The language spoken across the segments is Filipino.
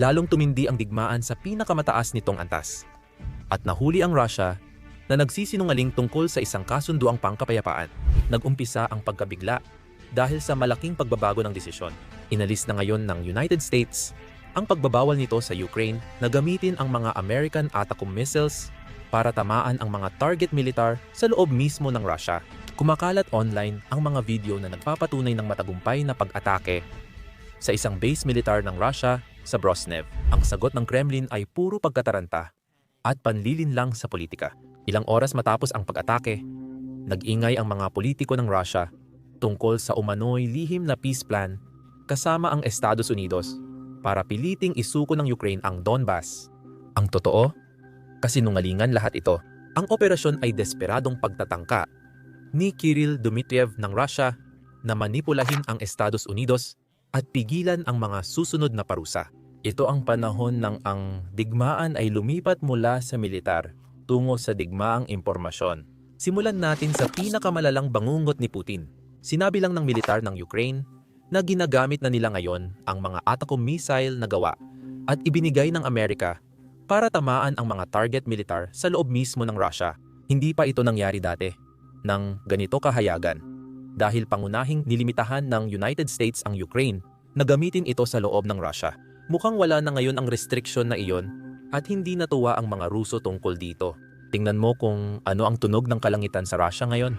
lalong tumindi ang digmaan sa pinakamataas nitong antas. At nahuli ang Russia na nagsisinungaling tungkol sa isang kasunduang pangkapayapaan. Nagumpisa ang pagkabigla dahil sa malaking pagbabago ng desisyon. Inalis na ngayon ng United States ang pagbabawal nito sa Ukraine na gamitin ang mga American Atacom missiles para tamaan ang mga target militar sa loob mismo ng Russia. Kumakalat online ang mga video na nagpapatunay ng matagumpay na pag-atake sa isang base militar ng Russia sa Brosnev. Ang sagot ng Kremlin ay puro pagkataranta at panlilin lang sa politika. Ilang oras matapos ang pag-atake, nag-ingay ang mga politiko ng Russia tungkol sa umano'y lihim na peace plan kasama ang Estados Unidos para piliting isuko ng Ukraine ang Donbas. Ang totoo, kasinungalingan lahat ito. Ang operasyon ay desperadong pagtatangka ni Kirill Dmitriev ng Russia na manipulahin ang Estados Unidos at pigilan ang mga susunod na parusa. Ito ang panahon ng ang digmaan ay lumipat mula sa militar tungo sa digmaang impormasyon. Simulan natin sa pinakamalalang bangungot ni Putin. Sinabi lang ng militar ng Ukraine na ginagamit na nila ngayon ang mga Atacom missile na gawa at ibinigay ng Amerika para tamaan ang mga target militar sa loob mismo ng Russia. Hindi pa ito nangyari dati ng ganito kahayagan dahil pangunahing nilimitahan ng United States ang Ukraine na gamitin ito sa loob ng Russia. Mukhang wala na ngayon ang restriction na iyon at hindi natuwa ang mga Ruso tungkol dito. Tingnan mo kung ano ang tunog ng kalangitan sa Russia ngayon.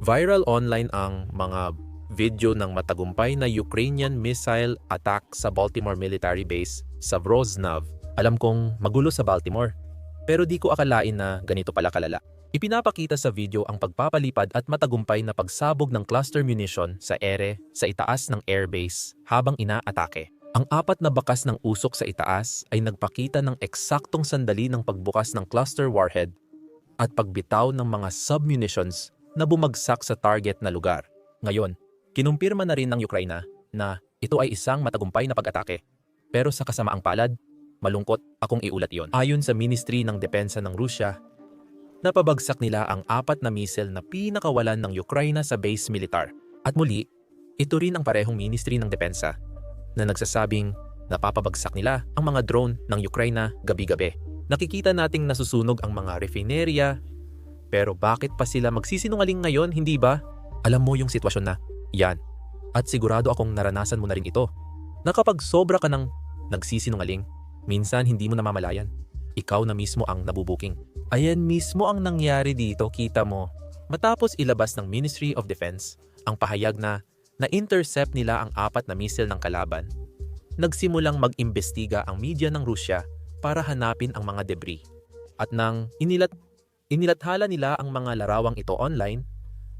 Viral online ang mga video ng matagumpay na Ukrainian missile attack sa Baltimore military base sa Vrosnav. Alam kong magulo sa Baltimore, pero di ko akalain na ganito pala kalala. Ipinapakita sa video ang pagpapalipad at matagumpay na pagsabog ng cluster munition sa ere sa itaas ng airbase habang inaatake. Ang apat na bakas ng usok sa itaas ay nagpakita ng eksaktong sandali ng pagbukas ng cluster warhead at pagbitaw ng mga submunitions na bumagsak sa target na lugar. Ngayon, kinumpirma na rin ng Ukraine na ito ay isang matagumpay na pag-atake. Pero sa kasamaang palad, malungkot akong iulat iyon. Ayon sa Ministry ng Depensa ng Rusya, napabagsak nila ang apat na missile na pinakawalan ng Ukraine sa base militar. At muli, ito rin ang parehong Ministry ng Depensa na nagsasabing napapabagsak nila ang mga drone ng Ukraine gabi-gabi. Nakikita nating nasusunog ang mga refinerya, pero bakit pa sila magsisinungaling ngayon, hindi ba? Alam mo yung sitwasyon na, yan. At sigurado akong naranasan mo na rin ito. Na ka ng nagsisinungaling, minsan hindi mo namamalayan. Ikaw na mismo ang nabubuking. Ayan mismo ang nangyari dito, kita mo. Matapos ilabas ng Ministry of Defense ang pahayag na na-intercept nila ang apat na missile ng kalaban, nagsimulang mag-imbestiga ang media ng Rusya para hanapin ang mga debris. At nang inilat inilathala nila ang mga larawang ito online,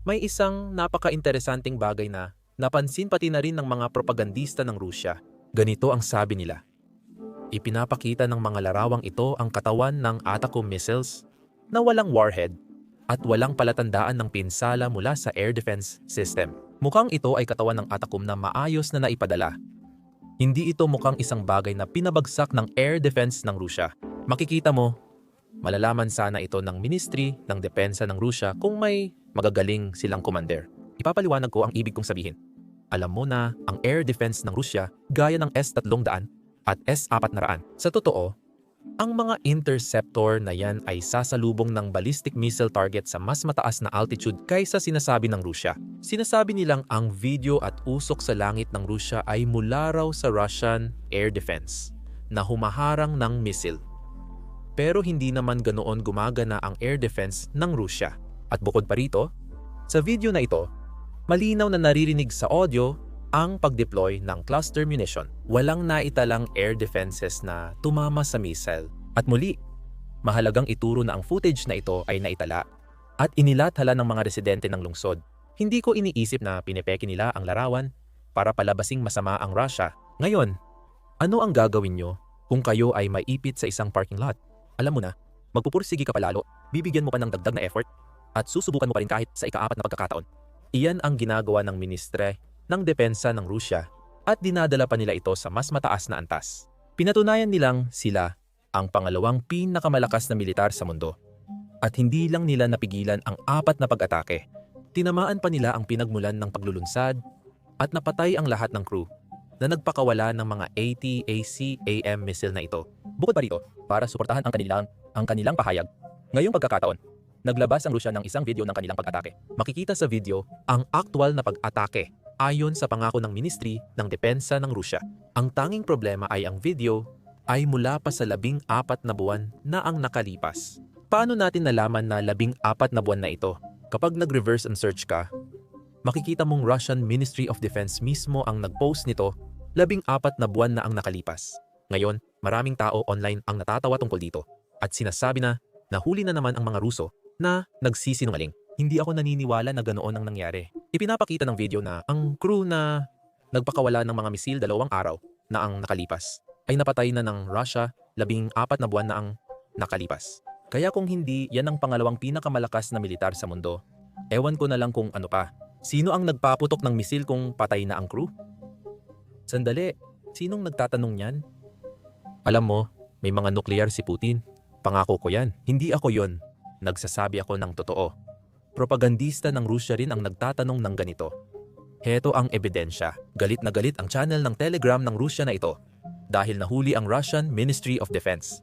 may isang napaka-interesanting bagay na napansin pati na rin ng mga propagandista ng Rusya. Ganito ang sabi nila. Ipinapakita ng mga larawang ito ang katawan ng Atacom missiles na walang warhead at walang palatandaan ng pinsala mula sa air defense system. Mukhang ito ay katawan ng Atacom na maayos na naipadala. Hindi ito mukhang isang bagay na pinabagsak ng air defense ng Rusya. Makikita mo, malalaman sana ito ng Ministry ng Depensa ng Rusya kung may magagaling silang commander. Ipapaliwanag ko ang ibig kong sabihin. Alam mo na ang air defense ng Rusya gaya ng S-300 at S-400. Sa totoo, ang mga interceptor na yan ay sasalubong ng ballistic missile target sa mas mataas na altitude kaysa sinasabi ng Rusya. Sinasabi nilang ang video at usok sa langit ng Rusya ay mula raw sa Russian air defense na humaharang ng missile. Pero hindi naman ganoon gumagana ang air defense ng Rusya. At bukod pa rito, sa video na ito, malinaw na naririnig sa audio ang pag-deploy ng cluster munition. Walang naitalang air defenses na tumama sa missile. At muli, mahalagang ituro na ang footage na ito ay naitala at inilathala ng mga residente ng lungsod. Hindi ko iniisip na pinepeke nila ang larawan para palabasing masama ang Russia. Ngayon, ano ang gagawin nyo kung kayo ay maipit sa isang parking lot? Alam mo na, magpupursige ka palalo, bibigyan mo pa ng dagdag na effort, at susubukan mo pa rin kahit sa ikaapat na pagkakataon. Iyan ang ginagawa ng ministre ng depensa ng Rusya at dinadala pa nila ito sa mas mataas na antas. Pinatunayan nilang sila ang pangalawang pinakamalakas na militar sa mundo. At hindi lang nila napigilan ang apat na pag-atake. Tinamaan pa nila ang pinagmulan ng paglulunsad at napatay ang lahat ng crew na nagpakawala ng mga ATACAM missile na ito. Bukod pa rito, para suportahan ang kanilang, ang kanilang pahayag, ngayong pagkakataon, naglabas ang Rusya ng isang video ng kanilang pag-atake. Makikita sa video ang aktwal na pag-atake ayon sa pangako ng Ministry ng Depensa ng Rusya. Ang tanging problema ay ang video ay mula pa sa labing apat na buwan na ang nakalipas. Paano natin nalaman na labing apat na buwan na ito? Kapag nag-reverse and search ka, makikita mong Russian Ministry of Defense mismo ang nag-post nito labing apat na buwan na ang nakalipas. Ngayon, maraming tao online ang natatawa tungkol dito at sinasabi na nahuli na naman ang mga Ruso na nagsisinungaling. Hindi ako naniniwala na ganoon ang nangyari. Ipinapakita ng video na ang crew na nagpakawala ng mga misil dalawang araw na ang nakalipas ay napatay na ng Russia labing apat na buwan na ang nakalipas. Kaya kung hindi yan ang pangalawang pinakamalakas na militar sa mundo, ewan ko na lang kung ano pa. Sino ang nagpaputok ng misil kung patay na ang crew? Sandali, sinong nagtatanong yan? Alam mo, may mga nuklear si Putin. Pangako ko yan. Hindi ako yon. Nagsasabi ako ng totoo. Propagandista ng Rusya rin ang nagtatanong ng ganito. Heto ang ebidensya. Galit na galit ang channel ng Telegram ng Rusya na ito dahil nahuli ang Russian Ministry of Defense.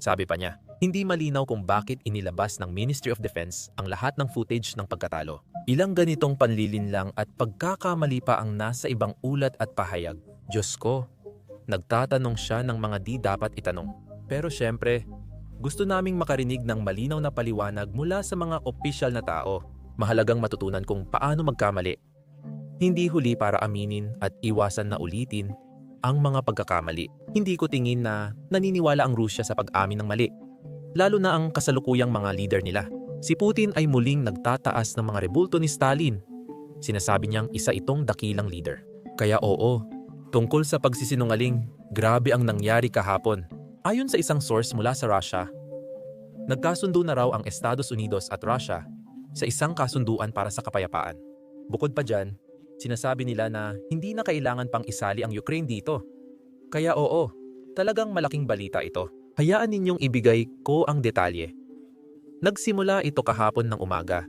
Sabi pa niya, hindi malinaw kung bakit inilabas ng Ministry of Defense ang lahat ng footage ng pagkatalo. Ilang ganitong panlilinlang at pagkakamali pa ang nasa ibang ulat at pahayag. Diyos ko, nagtatanong siya ng mga di dapat itanong. Pero syempre, gusto naming makarinig ng malinaw na paliwanag mula sa mga opisyal na tao. Mahalagang matutunan kung paano magkamali. Hindi huli para aminin at iwasan na ulitin ang mga pagkakamali. Hindi ko tingin na naniniwala ang Rusya sa pag-amin ng mali. Lalo na ang kasalukuyang mga leader nila. Si Putin ay muling nagtataas ng mga rebulto ni Stalin. Sinasabi niyang isa itong dakilang leader. Kaya oo, tungkol sa pagsisinungaling, grabe ang nangyari kahapon. Ayon sa isang source mula sa Russia, nagkasundo na raw ang Estados Unidos at Russia sa isang kasunduan para sa kapayapaan. Bukod pa dyan, sinasabi nila na hindi na kailangan pang isali ang Ukraine dito. Kaya oo, talagang malaking balita ito. Hayaan ninyong ibigay ko ang detalye. Nagsimula ito kahapon ng umaga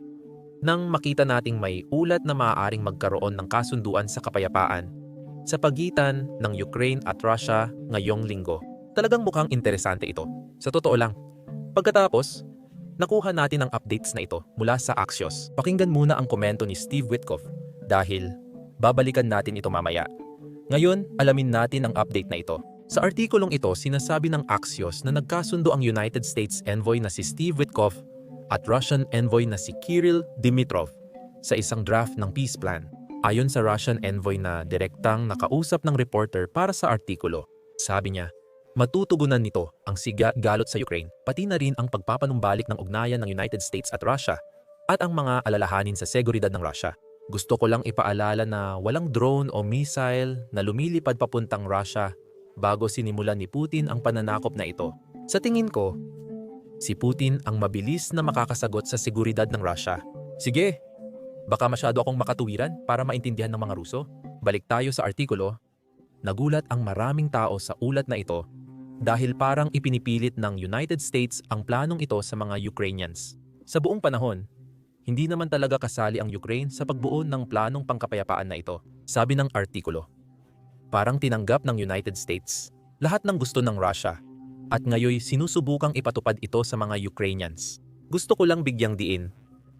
nang makita nating may ulat na maaaring magkaroon ng kasunduan sa kapayapaan sa pagitan ng Ukraine at Russia ngayong linggo. Talagang mukhang interesante ito. Sa totoo lang. Pagkatapos, nakuha natin ang updates na ito mula sa Axios. Pakinggan muna ang komento ni Steve Witkoff dahil babalikan natin ito mamaya. Ngayon, alamin natin ang update na ito. Sa artikulong ito, sinasabi ng Axios na nagkasundo ang United States envoy na si Steve Witkoff at Russian envoy na si Kirill Dimitrov sa isang draft ng peace plan. Ayon sa Russian envoy na direktang nakausap ng reporter para sa artikulo, sabi niya, matutugunan nito ang siga galot sa Ukraine, pati na rin ang pagpapanumbalik ng ugnayan ng United States at Russia at ang mga alalahanin sa seguridad ng Russia. Gusto ko lang ipaalala na walang drone o missile na lumilipad papuntang Russia bago sinimulan ni Putin ang pananakop na ito. Sa tingin ko, si Putin ang mabilis na makakasagot sa seguridad ng Russia. Sige, baka masyado akong makatuwiran para maintindihan ng mga Ruso. Balik tayo sa artikulo. Nagulat ang maraming tao sa ulat na ito dahil parang ipinipilit ng United States ang planong ito sa mga Ukrainians. Sa buong panahon, hindi naman talaga kasali ang Ukraine sa pagbuo ng planong pangkapayapaan na ito, sabi ng artikulo. Parang tinanggap ng United States lahat ng gusto ng Russia at ngayoy sinusubukang ipatupad ito sa mga Ukrainians. Gusto ko lang bigyang diin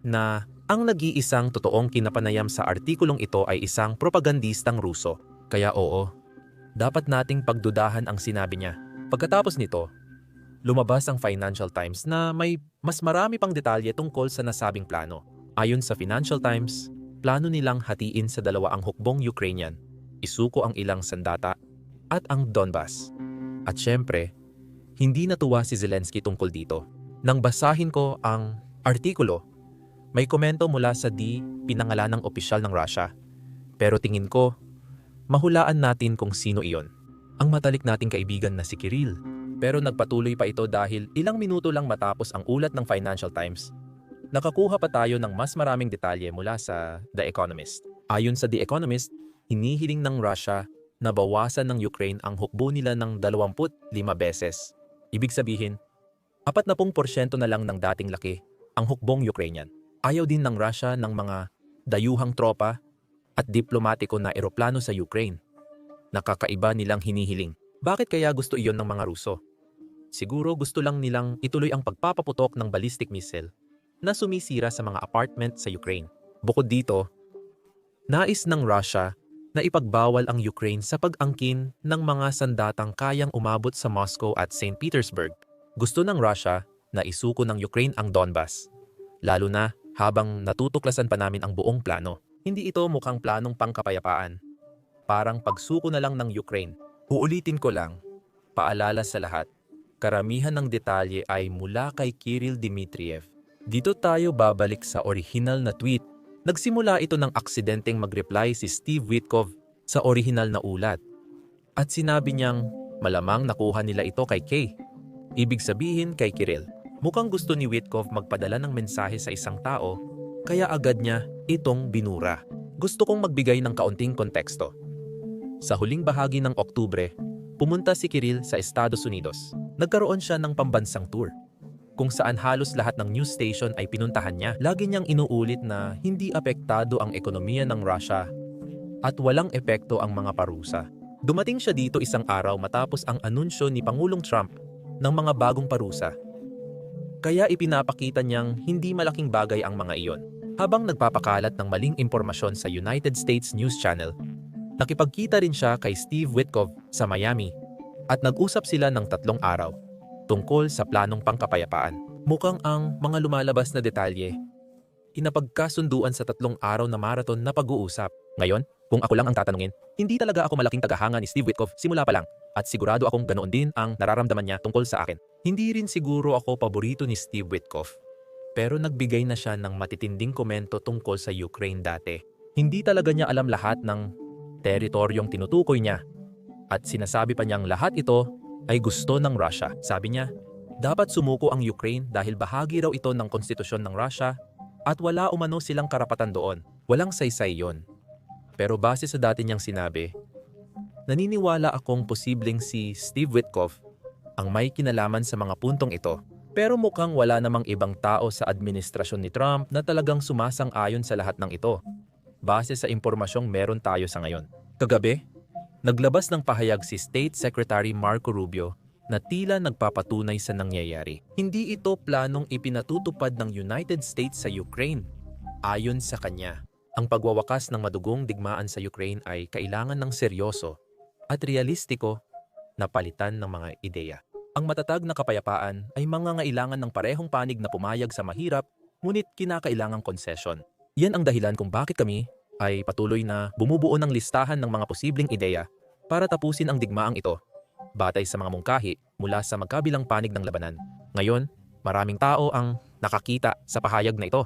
na ang nag-iisang totoong kinapanayam sa artikulong ito ay isang propagandistang Ruso. Kaya oo, dapat nating pagdudahan ang sinabi niya. Pagkatapos nito, lumabas ang Financial Times na may mas marami pang detalye tungkol sa nasabing plano. Ayon sa Financial Times, plano nilang hatiin sa dalawa ang hukbong Ukrainian, isuko ang ilang sandata at ang Donbas. At syempre, hindi natuwa si Zelensky tungkol dito. Nang basahin ko ang artikulo, may komento mula sa di pinangalan ng opisyal ng Russia. Pero tingin ko, mahulaan natin kung sino iyon. Ang matalik nating kaibigan na si Kirill pero nagpatuloy pa ito dahil ilang minuto lang matapos ang ulat ng Financial Times. Nakakuha pa tayo ng mas maraming detalye mula sa The Economist. Ayon sa The Economist, hinihiling ng Russia na bawasan ng Ukraine ang hukbo nila ng 25 beses. Ibig sabihin, 40% na lang ng dating laki ang hukbong Ukrainian. Ayaw din ng Russia ng mga dayuhang tropa at diplomatiko na eroplano sa Ukraine. Nakakaiba nilang hinihiling. Bakit kaya gusto iyon ng mga Ruso? Siguro gusto lang nilang ituloy ang pagpapaputok ng ballistic missile na sumisira sa mga apartment sa Ukraine. Bukod dito, nais ng Russia na ipagbawal ang Ukraine sa pag-angkin ng mga sandatang kayang umabot sa Moscow at St. Petersburg. Gusto ng Russia na isuko ng Ukraine ang Donbas, lalo na habang natutuklasan pa namin ang buong plano. Hindi ito mukhang planong pangkapayapaan. Parang pagsuko na lang ng Ukraine. Uulitin ko lang, paalala sa lahat, karamihan ng detalye ay mula kay Kirill Dmitriev. Dito tayo babalik sa original na tweet. Nagsimula ito ng aksidenteng mag-reply si Steve Witkov sa original na ulat. At sinabi niyang malamang nakuha nila ito kay Kay. Ibig sabihin kay Kirill. Mukhang gusto ni Witkov magpadala ng mensahe sa isang tao, kaya agad niya itong binura. Gusto kong magbigay ng kaunting konteksto. Sa huling bahagi ng Oktubre, pumunta si Kirill sa Estados Unidos. Nagkaroon siya ng pambansang tour kung saan halos lahat ng news station ay pinuntahan niya. Lagi niyang inuulit na hindi apektado ang ekonomiya ng Russia at walang epekto ang mga parusa. Dumating siya dito isang araw matapos ang anunsyo ni Pangulong Trump ng mga bagong parusa. Kaya ipinapakita niyang hindi malaking bagay ang mga iyon. Habang nagpapakalat ng maling impormasyon sa United States News Channel, nakipagkita rin siya kay Steve Witkov sa Miami at nag-usap sila ng tatlong araw tungkol sa planong pangkapayapaan. Mukhang ang mga lumalabas na detalye inapagkasunduan sa tatlong araw na marathon na pag-uusap. Ngayon, kung ako lang ang tatanungin, hindi talaga ako malaking tagahanga ni Steve Witkov simula pa lang at sigurado akong ganoon din ang nararamdaman niya tungkol sa akin. Hindi rin siguro ako paborito ni Steve Witkov. Pero nagbigay na siya ng matitinding komento tungkol sa Ukraine dati. Hindi talaga niya alam lahat ng teritoryong tinutukoy niya. At sinasabi pa niyang lahat ito ay gusto ng Russia. Sabi niya, dapat sumuko ang Ukraine dahil bahagi raw ito ng konstitusyon ng Russia at wala umano silang karapatan doon. Walang saysay yon. Pero base sa dati niyang sinabi, naniniwala akong posibleng si Steve Witkov ang may kinalaman sa mga puntong ito. Pero mukhang wala namang ibang tao sa administrasyon ni Trump na talagang sumasang-ayon sa lahat ng ito. Base sa impormasyong meron tayo sa ngayon. Kagabi, naglabas ng pahayag si State Secretary Marco Rubio na tila nagpapatunay sa nangyayari. Hindi ito planong ipinatutupad ng United States sa Ukraine. Ayon sa kanya, ang pagwawakas ng madugong digmaan sa Ukraine ay kailangan ng seryoso at realistiko na palitan ng mga ideya. Ang matatag na kapayapaan ay mangangailangan ng parehong panig na pumayag sa mahirap ngunit kinakailangang konsesyon. Yan ang dahilan kung bakit kami ay patuloy na bumubuo ng listahan ng mga posibleng ideya para tapusin ang digmaang ito batay sa mga mungkahi mula sa magkabilang panig ng labanan. Ngayon, maraming tao ang nakakita sa pahayag na ito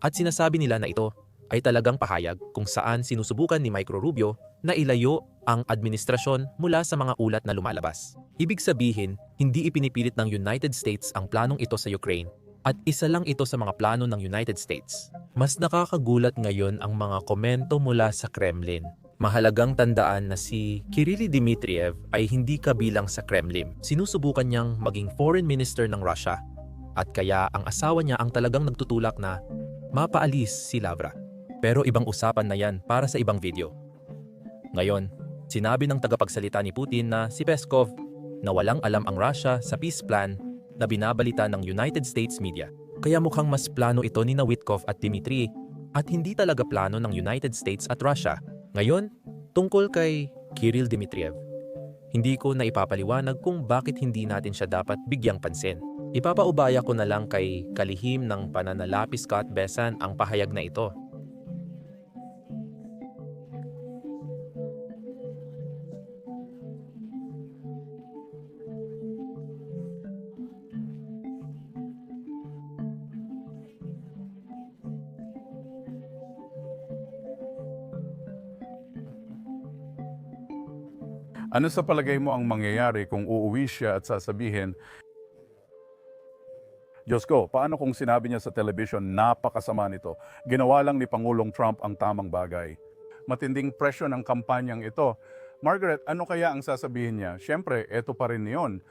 at sinasabi nila na ito ay talagang pahayag kung saan sinusubukan ni Micro Rubio na ilayo ang administrasyon mula sa mga ulat na lumalabas. Ibig sabihin, hindi ipinipilit ng United States ang planong ito sa Ukraine at isa lang ito sa mga plano ng United States. Mas nakakagulat ngayon ang mga komento mula sa Kremlin. Mahalagang tandaan na si Kirill Dmitriev ay hindi kabilang sa Kremlin. Sinusubukan niyang maging foreign minister ng Russia at kaya ang asawa niya ang talagang nagtutulak na mapaalis si Lavra. Pero ibang usapan na yan para sa ibang video. Ngayon, sinabi ng tagapagsalita ni Putin na si Peskov na walang alam ang Russia sa peace plan na binabalita ng United States media. Kaya mukhang mas plano ito ni na Witkov at Dmitry at hindi talaga plano ng United States at Russia. Ngayon, tungkol kay Kirill Dmitriev. Hindi ko na ipapaliwanag kung bakit hindi natin siya dapat bigyang pansin. Ipapaubaya ko na lang kay kalihim ng pananalapi Scott Bessan ang pahayag na ito. Ano sa palagay mo ang mangyayari kung uuwi siya at sasabihin Diyos ko, paano kung sinabi niya sa television, napakasama nito. Ginawa lang ni Pangulong Trump ang tamang bagay. Matinding presyo ng kampanyang ito. Margaret, ano kaya ang sasabihin niya? Siyempre, eto pa rin yun.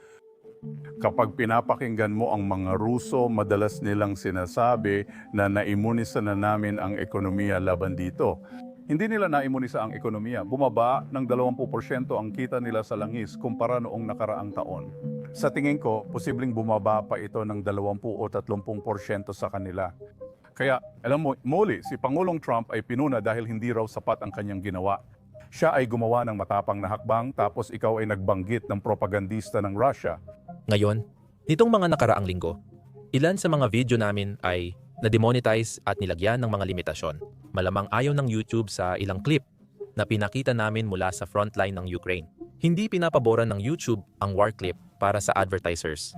Kapag pinapakinggan mo ang mga Ruso, madalas nilang sinasabi na naimunisa na namin ang ekonomiya laban dito. Hindi nila naimunisa ang ekonomiya. Bumaba ng 20% ang kita nila sa langis kumpara noong nakaraang taon. Sa tingin ko, posibleng bumaba pa ito ng 20 o 30% sa kanila. Kaya, alam mo, muli, si Pangulong Trump ay pinuna dahil hindi raw sapat ang kanyang ginawa. Siya ay gumawa ng matapang na hakbang tapos ikaw ay nagbanggit ng propagandista ng Russia. Ngayon, nitong mga nakaraang linggo, ilan sa mga video namin ay na-demonetize at nilagyan ng mga limitasyon. Malamang ayaw ng YouTube sa ilang clip na pinakita namin mula sa frontline ng Ukraine. Hindi pinapaboran ng YouTube ang war clip para sa advertisers.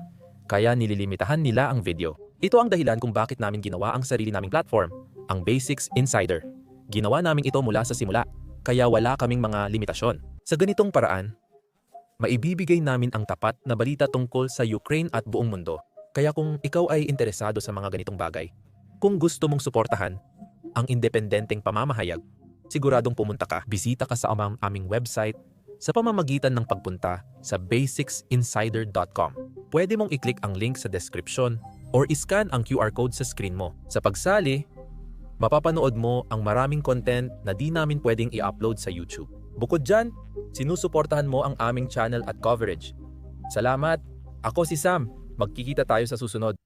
Kaya nililimitahan nila ang video. Ito ang dahilan kung bakit namin ginawa ang sarili naming platform, ang Basics Insider. Ginawa namin ito mula sa simula, kaya wala kaming mga limitasyon. Sa ganitong paraan, maibibigay namin ang tapat na balita tungkol sa Ukraine at buong mundo. Kaya kung ikaw ay interesado sa mga ganitong bagay, kung gusto mong suportahan ang independenteng pamamahayag, siguradong pumunta ka, bisita ka sa amang aming website sa pamamagitan ng pagpunta sa basicsinsider.com. Pwede mong i-click ang link sa description or iscan ang QR code sa screen mo. Sa pagsali, mapapanood mo ang maraming content na di namin pwedeng i-upload sa YouTube. Bukod dyan, sinusuportahan mo ang aming channel at coverage. Salamat! Ako si Sam. Magkikita tayo sa susunod.